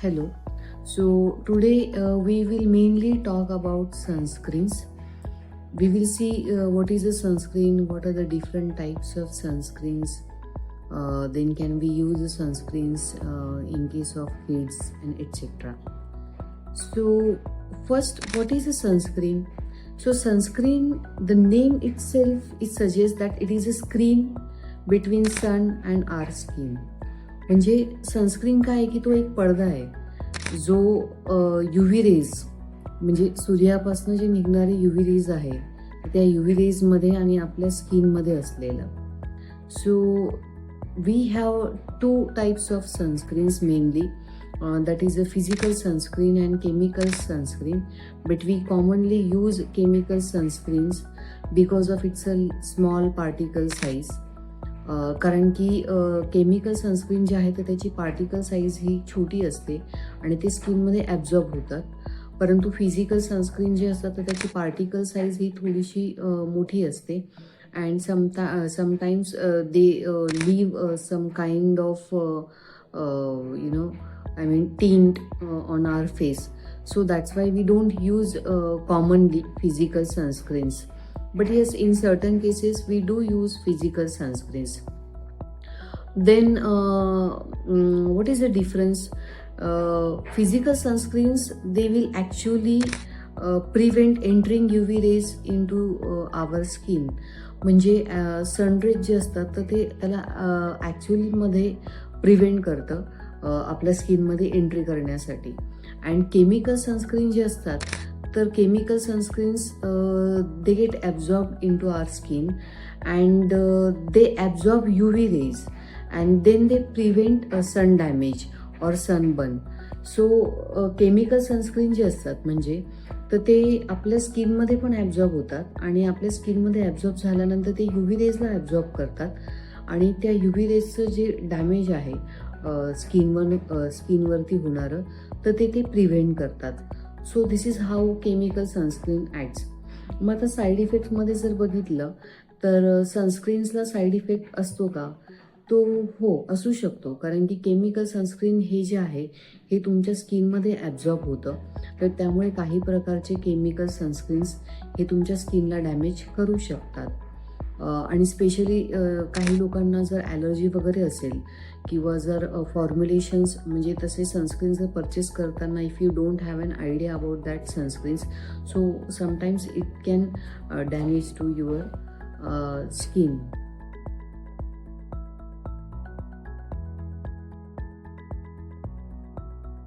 Hello. So today uh, we will mainly talk about sunscreens. We will see uh, what is a sunscreen, what are the different types of sunscreens. Uh, then can we use the sunscreens uh, in case of kids and etc. So first, what is a sunscreen? So sunscreen, the name itself it suggests that it is a screen between sun and our skin. म्हणजे sunscreen काय आहे की तो एक पडदा आहे. जो UV raise म्हणजे सूर्यापासून जे निघणारे युव्ही रेज आहे त्या युव्ही रेजमध्ये आणि आपल्या स्किनमध्ये असलेलं. So we have two types of sunscreens mainly that is a physical sunscreen and chemical sunscreen but we commonly use chemical sunscreens because of its a small particle size कारण की chemical sunscreen जे आहे तर त्याची particle size ही छोटी असते आणि ते स्किनमध्ये ॲब्झॉर्ब होतात. परंतु फिजिकल सनस्क्रीन जे असतात तर त्याची पार्टिकल साईज ही थोडीशी मोठी असते. And समटा sometimes they leave some kind of you know I mean tint on our face so that's why we don't use commonly physical sunscreens but yes in certain cases we do use physical sunscreens then uh, mm, what is the difference uh, physical sunscreens they will actually uh, prevent entering uv rays into uh, our skin म्हणजे sun rays जे असतात तर ते त्याला ॲक्च्युअलीमध्ये prevent करतं आपल्या स्किनमध्ये एंट्री करण्यासाठी अँड केमिकल सनस्क्रीन जे असतात तर chemical sunscreens they get absorb into our skin and they absorb U V rays and then they prevent sun damage or sunburn so chemical sunscreen जे असतात म्हणजे तर ते आपल्या स्किनमध्ये पण ॲब्झॉर्ब होतात आणि आपल्या स्किनमध्ये ॲब्झॉर्ब झाल्यानंतर ते यू व्ही रेजला ॲब्झॉर्ब करतात आणि त्या यू व्ही रेजचं जे डॅमेज आहे uh, स्किनवर स्किनवरती uh, होणारं तर ते ते प्रिव्हेंट करतात. So this is how chemical sunscreen adds मग आता साईड इफेक्टमध्ये जर बघितलं तर सनस्क्रीन्सला साईड इफेक्ट असतो का? तो हो असू शकतो. कारण की केमिकल सनस्क्रीन हे जे आहे हे तुमच्या स्किनमध्ये ॲब्झॉर्ब होतं. तर त्यामुळे काही प्रकारचे केमिकल सनस्क्रीन्स हे तुमच्या स्किनला डॅमेज करू शकतात. आणि स्पेशली काही लोकांना जर ॲलर्जी वगैरे असेल किंवा जर फॉर्म्युलेशन्स म्हणजे तसे सनस्क्रीन जर परचेस करताना if you don't have an idea about that sunscreens so sometimes it can damage to your skin